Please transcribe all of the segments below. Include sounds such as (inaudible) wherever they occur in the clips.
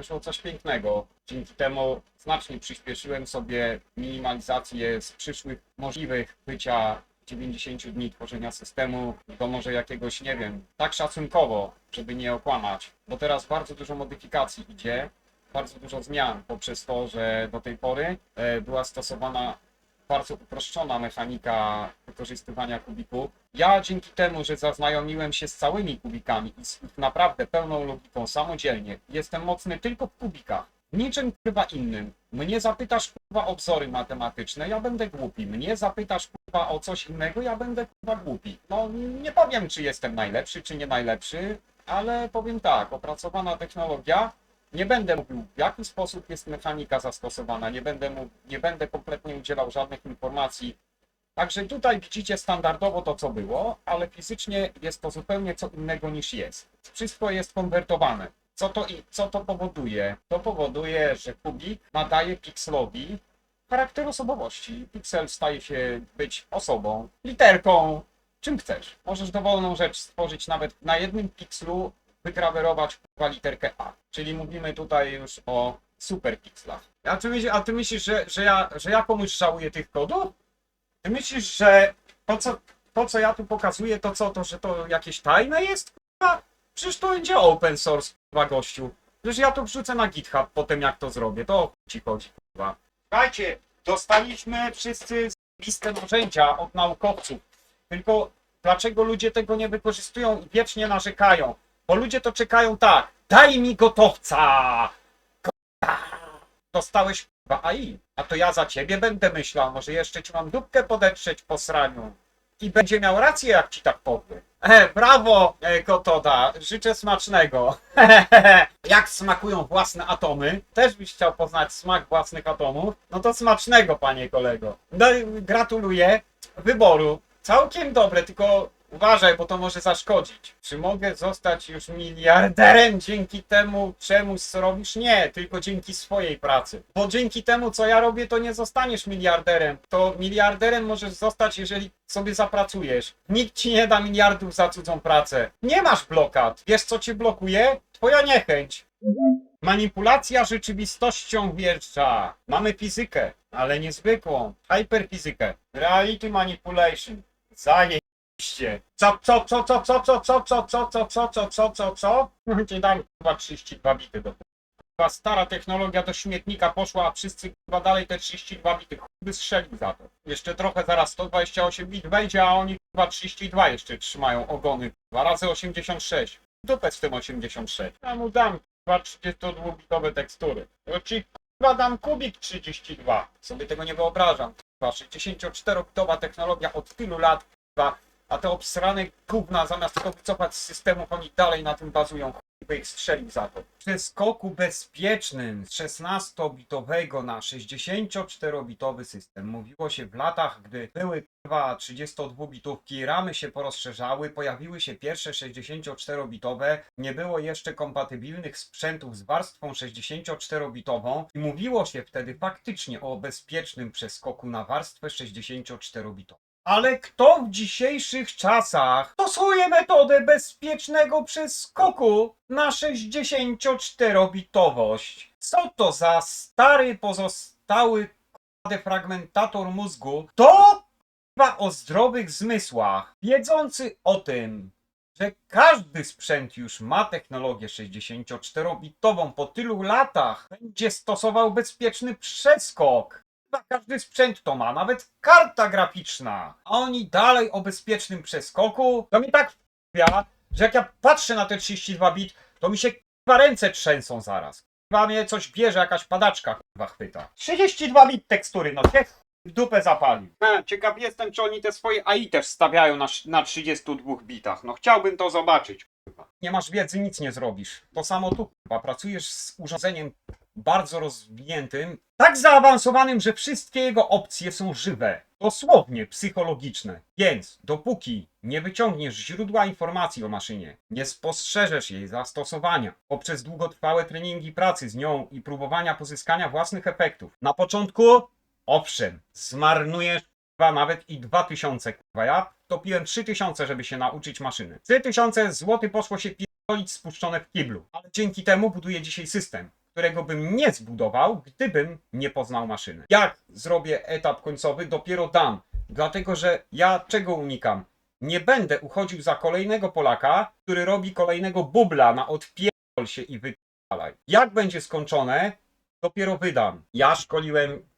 wyszło coś pięknego. Dzięki temu znacznie przyspieszyłem sobie minimalizację z przyszłych możliwych bycia 90 dni tworzenia systemu do może jakiegoś, nie wiem, tak szacunkowo, żeby nie okłamać, bo teraz bardzo dużo modyfikacji idzie, bardzo dużo zmian poprzez to, że do tej pory e, była stosowana bardzo uproszczona mechanika wykorzystywania kubików. Ja dzięki temu, że zaznajomiłem się z całymi kubikami i z ich naprawdę pełną logiką samodzielnie, jestem mocny tylko w kubikach. Niczym chyba innym. Mnie zapytasz kurwa o wzory matematyczne, ja będę głupi. Mnie zapytasz kurwa o coś innego, ja będę kurwa głupi. No nie powiem, czy jestem najlepszy, czy nie najlepszy, ale powiem tak, opracowana technologia, nie będę mówił, w jaki sposób jest mechanika zastosowana, nie będę, mu, nie będę kompletnie udzielał żadnych informacji. Także tutaj widzicie standardowo to, co było, ale fizycznie jest to zupełnie co innego niż jest. Wszystko jest konwertowane. Co to, i, co to powoduje? To powoduje, że kubik nadaje pikselowi charakter osobowości. Piksel staje się być osobą, literką, czym chcesz. Możesz dowolną rzecz stworzyć nawet na jednym pikselu, wygrawerować kurwa literkę A. Czyli mówimy tutaj już o superpikslach. A ty, myślisz, a ty myślisz, że, że, ja, że ja komuś żałuję tych kodów? Ty myślisz, że to co, to, co ja tu pokazuję, to co, to, że to jakieś tajne jest? Kurwa? Przecież to będzie open source, kurwa, gościu. Przecież ja to wrzucę na GitHub potem, jak to zrobię. To ci chodzi, kurwa. Słuchajcie, dostaliśmy wszyscy listę narzędzia od naukowców. Tylko dlaczego ludzie tego nie wykorzystują i wiecznie narzekają? Bo ludzie to czekają tak. Daj mi gotowca! Dostałeś kurwa AI. A to ja za ciebie będę myślał. Może jeszcze ci mam dupkę podetrzeć po sraniu. I będzie miał rację, jak ci tak powiem. E, brawo, e, Kotoda. Życzę smacznego. (laughs) jak smakują własne atomy? Też byś chciał poznać smak własnych atomów? No to smacznego, panie kolego. No, gratuluję wyboru. Całkiem dobre, tylko uważaj, bo to może zaszkodzić. Czy mogę zostać już miliarderem dzięki temu, czemu robisz? Nie, tylko dzięki swojej pracy. Bo dzięki temu, co ja robię, to nie zostaniesz miliarderem. To miliarderem możesz zostać, jeżeli sobie zapracujesz. Nikt ci nie da miliardów za cudzą pracę. Nie masz blokad. Wiesz, co cię blokuje? Twoja niechęć. Manipulacja rzeczywistością wjeżdża. Mamy fizykę, ale niezwykłą. Hyperfizykę. Reality manipulation. Zajebiście. Co, co, co, co, co, co, co, co, co, co, co, co, co, co, co? Ci dam chyba 32 bity do Chyba stara technologia do śmietnika poszła, a wszyscy chyba dalej te 32 bity. Chuj by strzelił za to. Jeszcze trochę zaraz 128 bit wejdzie, a oni chyba 32 jeszcze trzymają ogony. Dwa razy 86. Dupę z tym 86. Ja mu dam chyba 32-bitowe tekstury. To ci chyba dam kubik 32. Sobie tego nie wyobrażam. Chyba 64-bitowa technologia od tylu lat. Chyba, a te obsrane gówna zamiast to wycofać z systemu, oni dalej na tym bazują. By ich strzelił za to. Przy skoku bezpiecznym z 16-bitowego na 64-bitowy system mówiło się w latach, gdy były chyba 32-bitówki, ramy się porozszerzały, pojawiły się pierwsze 64-bitowe, nie było jeszcze kompatybilnych sprzętów z warstwą 64-bitową i mówiło się wtedy faktycznie o bezpiecznym przeskoku na warstwę 64-bitową. Ale kto w dzisiejszych czasach stosuje metodę bezpiecznego przeskoku na 64-bitowość? Co to za stary pozostały defragmentator mózgu? To chyba o zdrowych zmysłach, wiedzący o tym, że każdy sprzęt już ma technologię 64-bitową po tylu latach, będzie stosował bezpieczny przeskok. Chyba każdy sprzęt to ma, nawet karta graficzna. A oni dalej o bezpiecznym przeskoku. To mi tak wpia, że jak ja patrzę na te 32 bit, to mi się chyba ręce trzęsą zaraz. Chyba mnie coś bierze, jakaś padaczka chyba chwyta. 32 bit tekstury, no cię w dupę zapalił. E, ciekaw jestem, czy oni te swoje AI też stawiają na, na 32 bitach. No chciałbym to zobaczyć. Kurwa. Nie masz wiedzy, nic nie zrobisz. To samo tu, kurwa. Pracujesz z urządzeniem bardzo rozwiniętym, tak zaawansowanym, że wszystkie jego opcje są żywe, dosłownie psychologiczne. Więc dopóki nie wyciągniesz źródła informacji o maszynie, nie spostrzeżesz jej zastosowania poprzez długotrwałe treningi pracy z nią i próbowania pozyskania własnych efektów, na początku, owszem, zmarnujesz chyba nawet i 2000 kurwa. Ja topiłem 3000, żeby się nauczyć maszyny. 3000 zł poszło się pierdolić spuszczone w kiblu. Ale dzięki temu buduję dzisiaj system, którego bym nie zbudował, gdybym nie poznał maszyny. Jak zrobię etap końcowy, dopiero dam. Dlatego, że ja czego unikam? Nie będę uchodził za kolejnego Polaka, który robi kolejnego bubla na odpierdol się i wypierdalaj. Jak będzie skończone, dopiero wydam. Ja szkoliłem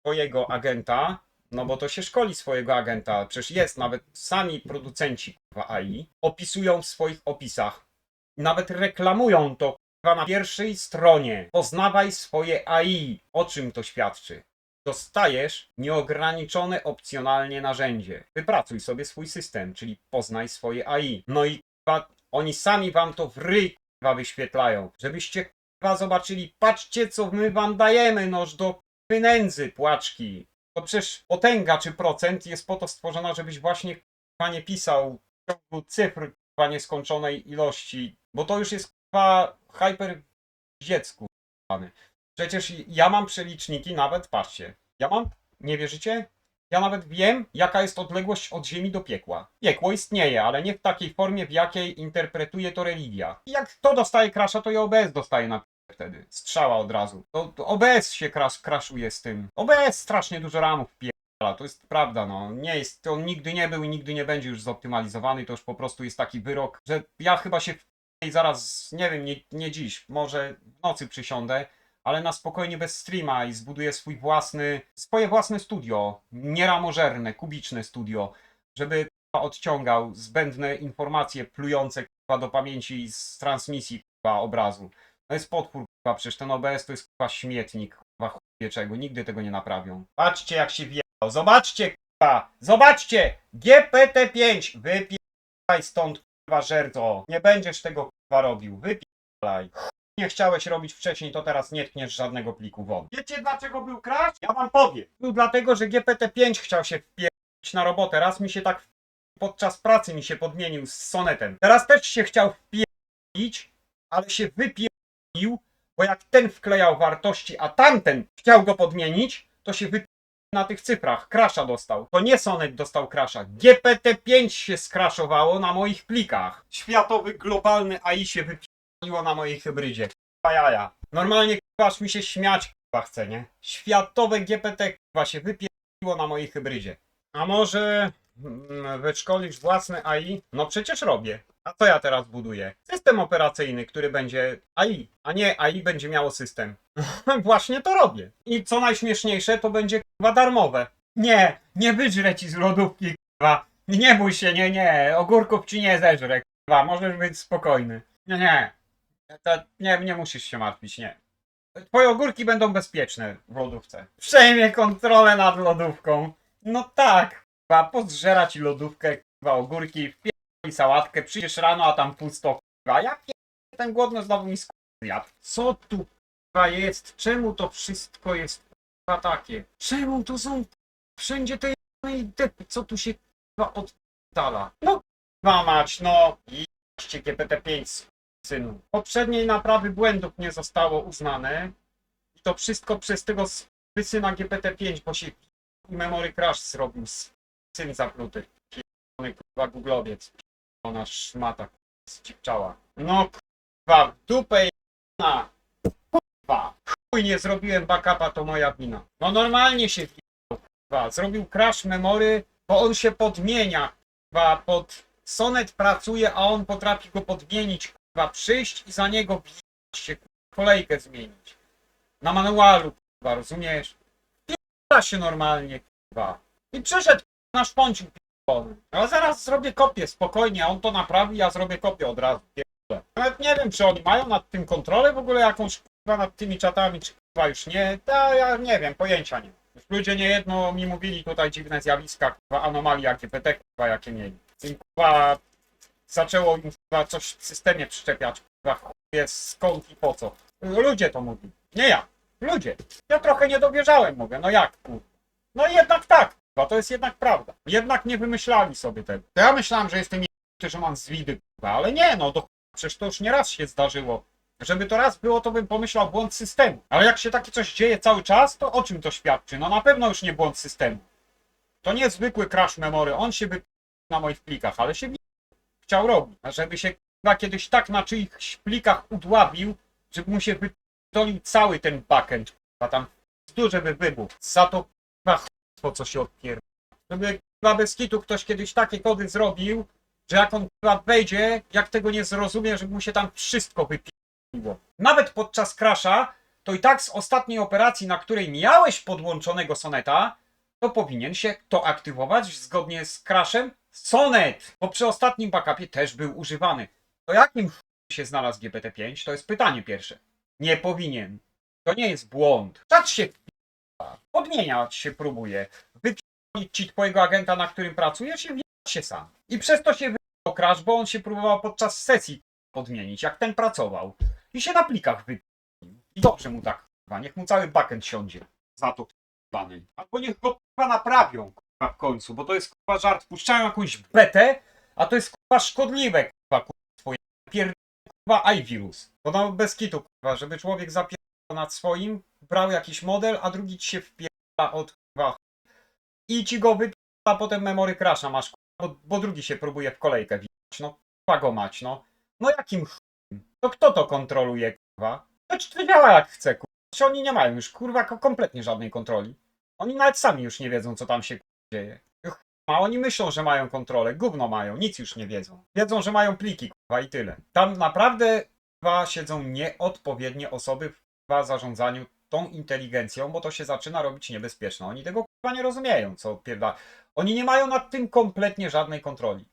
swojego agenta, no bo to się szkoli swojego agenta. Przecież jest, nawet sami producenci AI opisują w swoich opisach. Nawet reklamują to na pierwszej stronie. Poznawaj swoje AI. O czym to świadczy? Dostajesz nieograniczone opcjonalnie narzędzie. Wypracuj sobie swój system, czyli poznaj swoje AI. No i oni sami wam to w ryj wyświetlają, żebyście zobaczyli, patrzcie co my wam dajemy, noż do pieniędzy, płaczki. To przecież potęga czy procent jest po to stworzona, żebyś właśnie kurwa nie pisał w ciągu cyfr kurwa nieskończonej ilości, bo to już jest hyper dziecku. Przecież ja mam przeliczniki nawet, patrzcie, ja mam, nie wierzycie? Ja nawet wiem, jaka jest odległość od Ziemi do piekła. Piekło istnieje, ale nie w takiej formie, w jakiej interpretuje to religia. I jak to dostaje krasza, to i OBS dostaje na wtedy. Strzała od razu. To, to OBS się kras, kraszuje z tym. OBS strasznie dużo ramów pierdala, to jest prawda, no. Nie jest, on nigdy nie był i nigdy nie będzie już zoptymalizowany, to już po prostu jest taki wyrok, że ja chyba się i zaraz, nie wiem, nie, nie dziś, może w nocy przysiądę, ale na spokojnie bez streama i zbuduję swój własny, swoje własne studio, nieramożerne, kubiczne studio, żeby odciągał zbędne informacje plujące do pamięci z transmisji obrazu. To jest potwór, przecież ten OBS to jest śmietnik, czego, nigdy tego nie naprawią. Patrzcie jak się wjechał, zobaczcie zobaczcie, GPT-5, wypieraj stąd k***a, żerto, nie będziesz tego robił, wypieraj nie chciałeś robić wcześniej, to teraz nie tkniesz żadnego pliku wody. Wiecie dlaczego był crash? Ja wam powiem. Był dlatego, że GPT-5 chciał się wpierdolić na robotę. Raz mi się tak podczas pracy mi się podmienił z sonetem. Teraz też się chciał wpierdolić, ale się wypierdolił, bo jak ten wklejał wartości, a tamten chciał go podmienić, to się wypierdolił na tych cyfrach. Krasza dostał. To nie Sonet dostał krasza. GPT-5 się skraszowało na moich plikach. Światowy, globalny AI się wypierdoliło na mojej hybrydzie. K***a jaja. Normalnie aż mi się śmiać k***a chce, nie? Światowe GPT k***a się wypierdoliło na mojej hybrydzie. A może mm, wyszkolisz własne AI? No przecież robię. A co ja teraz buduję? System operacyjny, który będzie AI, a nie AI będzie miało system. (laughs) Właśnie to robię. I co najśmieszniejsze, to będzie k***a darmowe. Nie, nie wyżrę ci z lodówki k***a. Nie bój się, nie, nie. Ogórków ci nie zeżrę k***a. Możesz być spokojny. Nie, nie. To nie, nie musisz się martwić, nie. Twoje ogórki będą bezpieczne w lodówce. Przejmie kontrolę nad lodówką. No tak, k***a, pozżera ci lodówkę, k***a, ogórki, wpierdoli sałatkę, przyjdziesz rano, a tam pusto, k***a. Ja ten głodny znowu mi zjadł. Co tu jest? Czemu to wszystko jest takie? Czemu tu są wszędzie te jebane depy? Co tu się k***a odtala? No k***a mać, no. Iście GPT-5 synu. Poprzedniej naprawy błędów nie zostało uznane. I to wszystko przez tego syna GPT-5, bo się i memory crash zrobił. Syn zapluty. Kurwa googlowiec. Ona szmata zcipczała. No kurwa, w dupę jedna. Kurwa. Chuj nie zrobiłem backupa, to moja wina. No normalnie się wjechał, kurwa. Zrobił crash memory, bo on się podmienia. Kurwa, pod Sonet pracuje, a on potrafi go podmienić. Kurwa, przyjść i za niego wjechać się, kurwa, kolejkę zmienić. Na manualu, kurwa, rozumiesz? Pierdala się normalnie, kurwa. I przyszedł na szponcił A zaraz zrobię kopię, spokojnie, on to naprawi, ja zrobię kopię od razu. Nawet nie wiem, czy oni mają nad tym kontrolę w ogóle jakąś, kurwa, nad tymi czatami, czy kurwa już nie. Ja, ja nie wiem, pojęcia nie ludzie niejedno mi mówili tutaj dziwne zjawiska, kurwa, anomalia GPT, kurwa, jakie mieli. Zaczęło im kurwa coś w systemie przyczepiać, kurwa, chuje skąd i po co. Ludzie to mówili, nie ja. Ludzie. Ja trochę nie dowierzałem, mówię, no jak, kurwa. No jednak tak, kurwa, to jest jednak prawda. Jednak nie wymyślali sobie tego. To ja myślałem, że jestem jebnięty, że mam zwidy, ale nie, no, do przecież to już nie raz się zdarzyło. Żeby to raz było, to bym pomyślał błąd systemu. Ale jak się takie coś dzieje cały czas, to o czym to świadczy? No na pewno już nie błąd systemu. To nie zwykły crash memory, on się by (laughs) na moich plikach, ale się chciał robić. Żeby się kiedyś tak na czyichś plikach udławił, żeby mu się wytolił cały ten backend, a tam stu, żeby wybuchł. Za to kurwa ch**stwo, co się odpier... Żeby kurwa bez kitu ktoś kiedyś takie kody zrobił, że jak on kurwa wejdzie, jak tego nie zrozumie, żeby mu się tam wszystko wypiło. Nawet podczas crasha, to i tak z ostatniej operacji, na której miałeś podłączonego soneta, to powinien się to aktywować zgodnie z crashem Sonet, bo przy ostatnim backupie też był używany. To jakim się znalazł GPT-5? To jest pytanie pierwsze. Nie powinien. To nie jest błąd. Czat się wpi***a. Podmieniać się próbuje. Wypić ci twojego agenta, na którym pracujesz i wjechać się sam. I przez to się wyjął crash, bo on się próbował podczas sesji podmienić, jak ten pracował. I się na plikach wypił. I dobrze mu tak. Niech mu cały backend siądzie. Za to bany. Albo niech go naprawią w końcu, bo to jest kurwa żart. Puszczają jakąś betę, a to jest kurwa szkodliwe kurwa kurwa swoje. Pier... kurwa iWirus. Bo no bez kitu kurwa, żeby człowiek zapierdał nad swoim, brał jakiś model, a drugi ci się wpierdala od kurwa i ci go wypierdala, a potem memory crasha masz bo, bo drugi się próbuje w kolejkę wijać. No kurwa go mać, no. No jakim ch... To kto to kontroluje kurwa? To, to działa jak chce kurwa. Czy oni nie mają już kurwa ko- kompletnie żadnej kontroli? Oni nawet sami już nie wiedzą, co tam się kurwa, dzieje. A oni myślą, że mają kontrolę. Gówno mają, nic już nie wiedzą. Wiedzą, że mają pliki, kurwa, i tyle. Tam naprawdę kurwa, siedzą nieodpowiednie osoby w zarządzaniu tą inteligencją, bo to się zaczyna robić niebezpieczne. Oni tego kurwa nie rozumieją, co pierda. Oni nie mają nad tym kompletnie żadnej kontroli.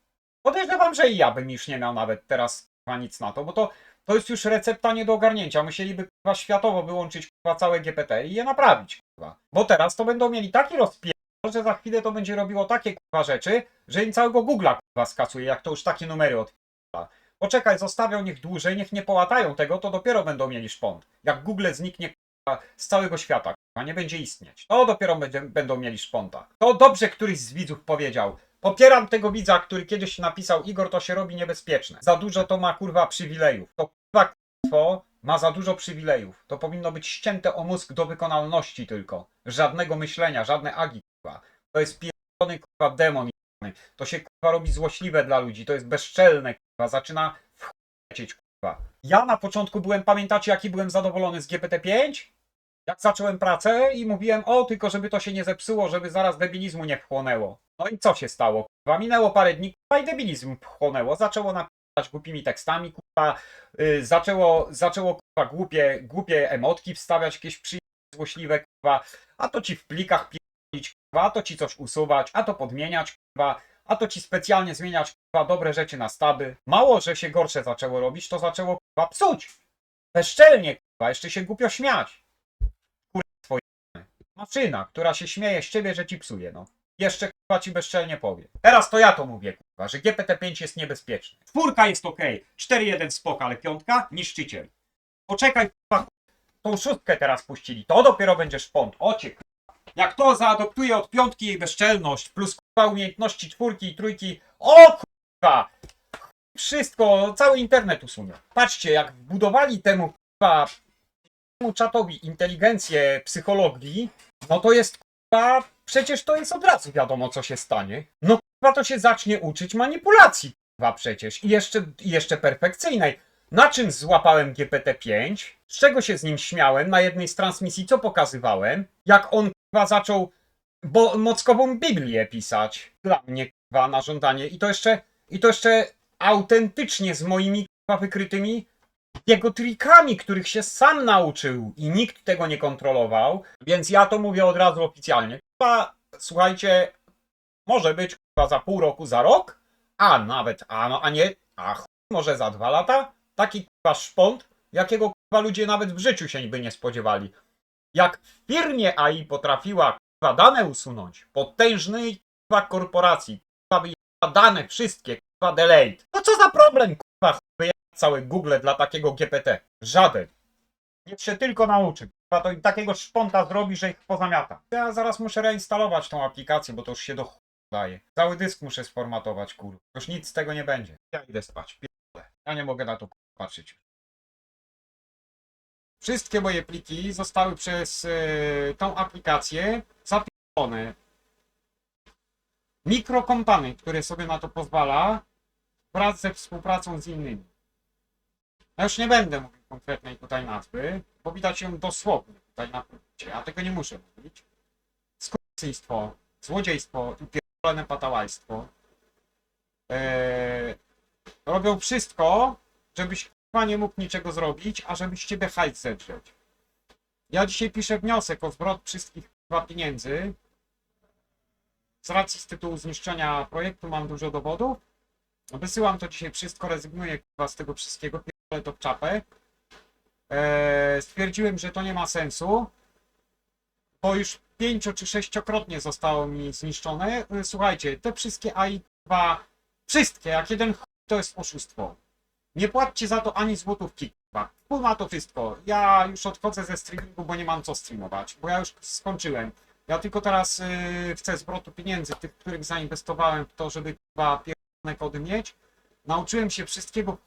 Podejrzewam, że i ja bym już nie miał nawet teraz kurwa, nic na to, bo to, to jest już recepta nie do ogarnięcia. Musieliby kurwa światowo wyłączyć kurwa całe GPT i je naprawić, kurwa. Bo teraz to będą mieli taki rozpier... że za chwilę to będzie robiło takie kurwa rzeczy, że im całego Google'a kurwa skasuje, jak to już takie numery od Poczekaj, zostawią niech dłużej, niech nie połatają tego, to dopiero będą mieli szpont. Jak Google zniknie z całego świata, kurwa, nie będzie istnieć. To dopiero będzie, będą mieli szponta. To dobrze któryś z widzów powiedział. Popieram tego widza, który kiedyś napisał Igor, to się robi niebezpieczne. Za dużo to ma kurwa przywilejów. To kurwa kurwa ma za dużo przywilejów. To powinno być ścięte o mózg do wykonalności tylko. Żadnego myślenia, żadne agi kurwa. To jest pierdolony kurwa demon. To się kurwa robi złośliwe dla ludzi. To jest bezczelne kurwa. Zaczyna wchłecieć kurwa. Ja na początku byłem, pamiętacie jaki byłem zadowolony z GPT-5? Jak zacząłem pracę i mówiłem, o, tylko żeby to się nie zepsuło, żeby zaraz debilizmu nie wchłonęło. No i co się stało? Kurwa, minęło parę dni, kurwa, i debilizm wchłonęło. Zaczęło napisać głupimi tekstami, kurwa, y, zaczęło, zaczęło, kurwa, głupie, głupie emotki wstawiać, jakieś przyjemne, złośliwe, kurwa, a to ci w plikach pierdolić, a to ci coś usuwać, a to podmieniać, kurwa, a to ci specjalnie zmieniać, kurwa, dobre rzeczy na staby. Mało, że się gorsze zaczęło robić, to zaczęło, kurwa, psuć. Bezczelnie, kurwa, jeszcze się głupio śmiać. Maszyna, która się śmieje z ciebie, że ci psuje, no. Jeszcze kurwa ci bezczelnie powie. Teraz to ja to mówię, kurwa, że GPT-5 jest niebezpieczny. Czwórka jest ok, 4-1 spok, ale piątka niszczyciel. Poczekaj, kurwa, tą szóstkę teraz puścili, to dopiero będzie szpont. Ocie, kurwa. Jak to zaadoptuje od piątki jej bezczelność, plus kurwa umiejętności czwórki i trójki, o kurwa! Wszystko, cały internet usunie. Patrzcie, jak wbudowali temu kurwa temu czatowi inteligencję psychologii, no to jest kurwa, przecież to jest od razu wiadomo co się stanie. No kurwa to się zacznie uczyć manipulacji kurwa przecież i jeszcze, i jeszcze perfekcyjnej. Na czym złapałem GPT-5? Z czego się z nim śmiałem? Na jednej z transmisji co pokazywałem? Jak on kurwa zaczął bo mockową Biblię pisać dla mnie kurwa na żądanie i to jeszcze i to jeszcze autentycznie z moimi kurwa wykrytymi jego trikami, których się sam nauczył i nikt tego nie kontrolował, więc ja to mówię od razu oficjalnie. Chyba, słuchajcie, może być chyba za pół roku, za rok, a nawet, a, no, a nie, a chuj, może za dwa lata, taki chyba szpont, jakiego chyba ludzie nawet w życiu się by nie spodziewali. Jak w firmie AI potrafiła chyba dane usunąć, potężnej chyba korporacji, chyba wyjęła dane wszystkie, chyba delete, to co za problem, chyba całe Google dla takiego GPT. Żaden. Niech się tylko nauczy. Chyba to i takiego szponta zrobi, że ich pozamiata. Ja zaraz muszę reinstalować tą aplikację, bo to już się do ch... daje. Cały dysk muszę sformatować, kur. Już nic z tego nie będzie. Ja idę spać. Pierdolę. Ja nie mogę na to patrzeć. Wszystkie moje pliki zostały przez yy, tą aplikację zapiszone. Mikrokompany, które sobie na to pozwala, wraz ze współpracą z innymi. Ja już nie będę mówił konkretnej tutaj nazwy, bo widać ją dosłownie tutaj na punkcie. Ja tego nie muszę mówić. Skurwysyństwo, złodziejstwo i pierdolone patałajstwo. Eee, robią wszystko, żebyś nie mógł niczego zrobić, a żebyś ciebie hajs zedrzeć. Ja dzisiaj piszę wniosek o zwrot wszystkich pieniędzy. Z racji z tytułu zniszczenia projektu mam dużo dowodów. Wysyłam to dzisiaj wszystko, rezygnuję z tego wszystkiego, pierdolę to w czapę. Eee, stwierdziłem, że to nie ma sensu, bo już pięcio czy sześciokrotnie zostało mi zniszczone. E, Słuchajcie, te wszystkie AI wszystkie, jak jeden to jest oszustwo. Nie płaccie za to ani złotówki. Ma to wszystko. Ja już odchodzę ze streamingu, bo nie mam co streamować, bo ja już skończyłem. Ja tylko teraz yy, chcę zwrotu pieniędzy, tych, których zainwestowałem w to, żeby chyba pierdolone kody mieć. Nauczyłem się wszystkiego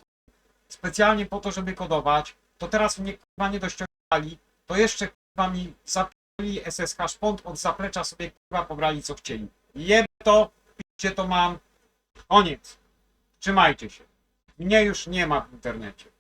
specjalnie po to, żeby kodować. To teraz mnie chyba nie dościągali. To jeszcze chyba mi zapięli SSH szpont od zaplecza sobie chyba pobrali co chcieli. Jeb to, picie to mam. Koniec. Trzymajcie się. Mnie już nie ma w internecie.